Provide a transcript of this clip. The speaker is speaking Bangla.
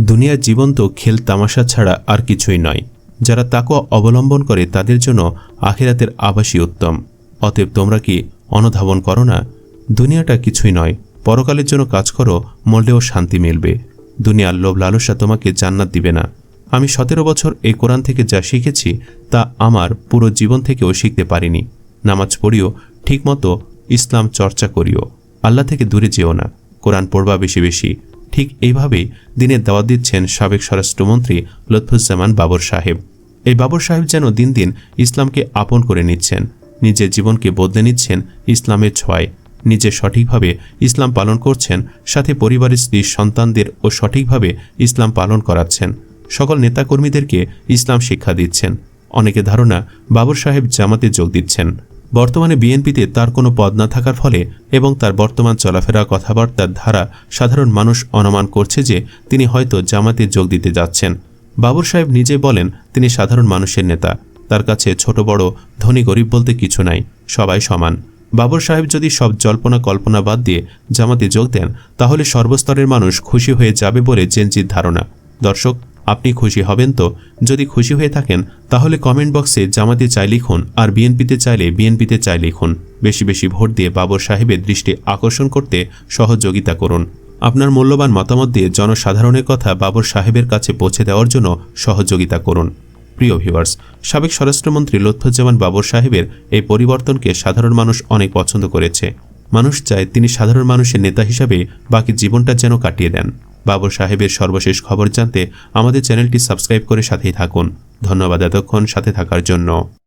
দুনিয়ার জীবন তো খেল তামাশা ছাড়া আর কিছুই নয়। যারা তাকওয়া অবলম্বন করে তাদের জন্য আখিরাতের আবাসী উত্তম। অতএব তোমরা কি অনধাবন করো না? দুনিয়াটা কিছুই নয়। পরকালের জন্য কাজ করো, মরলেও শান্তি মিলবে। দুনিয়ার লোভ লালসা তোমাকে জান্নাত দিবে না। আমি সতেরো বছর এই কোরআন থেকে যা শিখেছি, তা আমার পুরো জীবন থেকেও শিখতে পারিনি। নামাজ পড়িও, ঠিকমতো ইসলাম চর্চা করিও। আল্লাহ থেকে দূরে যেও না। কোরআন পড়বা বেশি বেশি। ঠিক এইভাবেই দিনের দাওয়াত দিচ্ছেন সাবেক স্বরাষ্ট্রমন্ত্রী লুৎফুজ্জামান বাবর সাহেব। এই বাবর সাহেব যেন দিন দিন ইসলামকে আপন করে নিচ্ছেন, নিজের জীবনকে বদলে নিচ্ছেন ইসলামের ছোঁয়ায়। নিজে সঠিকভাবে ইসলাম পালন করছেন, সাথে পরিবারের স্ত্রী, সন্তানদের ও সঠিকভাবে ইসলাম পালন করাচ্ছেন। সকল নেতাকর্মীদেরকে ইসলাম শিক্ষা দিচ্ছেন। অনেকে ধারণা, বাবর সাহেব জামাতে যোগ দিচ্ছেন। বর্তমানে বিএনপিতে তার কোনো পদ না থাকার ফলে এবং তার বর্তমান চলাফেরা কথাবার্তার ধারা সাধারণ মানুষ অনুমান করছে যে তিনি হয়তো জামাতে যোগ দিতে যাচ্ছেন। বাবর সাহেব নিজে বলেন, তিনি সাধারণ মানুষের নেতা। তার কাছে ছোট বড়, ধনী গরিব বলতে কিছু নাই, সবাই সমান। বাবর সাহেব যদি সব জল্পনা কল্পনা বাদ দিয়ে জামাতে যোগ দেন, তাহলে সর্বস্তরের মানুষ খুশি হয়ে যাবে বলে জেনজির ধারণা। দর্শক আপনি খুশি হবেন তো? যদি খুশি হয়ে থাকেন, তাহলে কমেন্ট বক্সে জামাতে চাই লিখুন আর বিএনপিতে চাইলে বিএনপিতে চাই লিখুন। বেশি বেশি ভোট দিয়ে বাবর সাহেবের দৃষ্টি আকর্ষণ করতে সহযোগিতা করুন। আপনার মূল্যবান মতামত দিয়ে জনসাধারণের কথা বাবর সাহেবের কাছে পৌঁছে দেওয়ার জন্য সহযোগিতা করুন। প্রিয় ভিউয়ার্স, সাবেক স্বরাষ্ট্রমন্ত্রী লুৎফুজ্জামান বাবর সাহেবের এই পরিবর্তনকে সাধারণ মানুষ অনেক পছন্দ করেছে। মানুষ চায় তিনি সাধারণ মানুষের নেতা হিসাবে বাকি জীবনটা যেন কাটিয়ে দেন। বাবর সাহেবের সর্বশেষ খবর জানতে আমাদের চ্যানেলটি সাবস্ক্রাইব করে সাথেই থাকুন। ধন্যবাদ এতক্ষণ সাথে থাকার জন্য।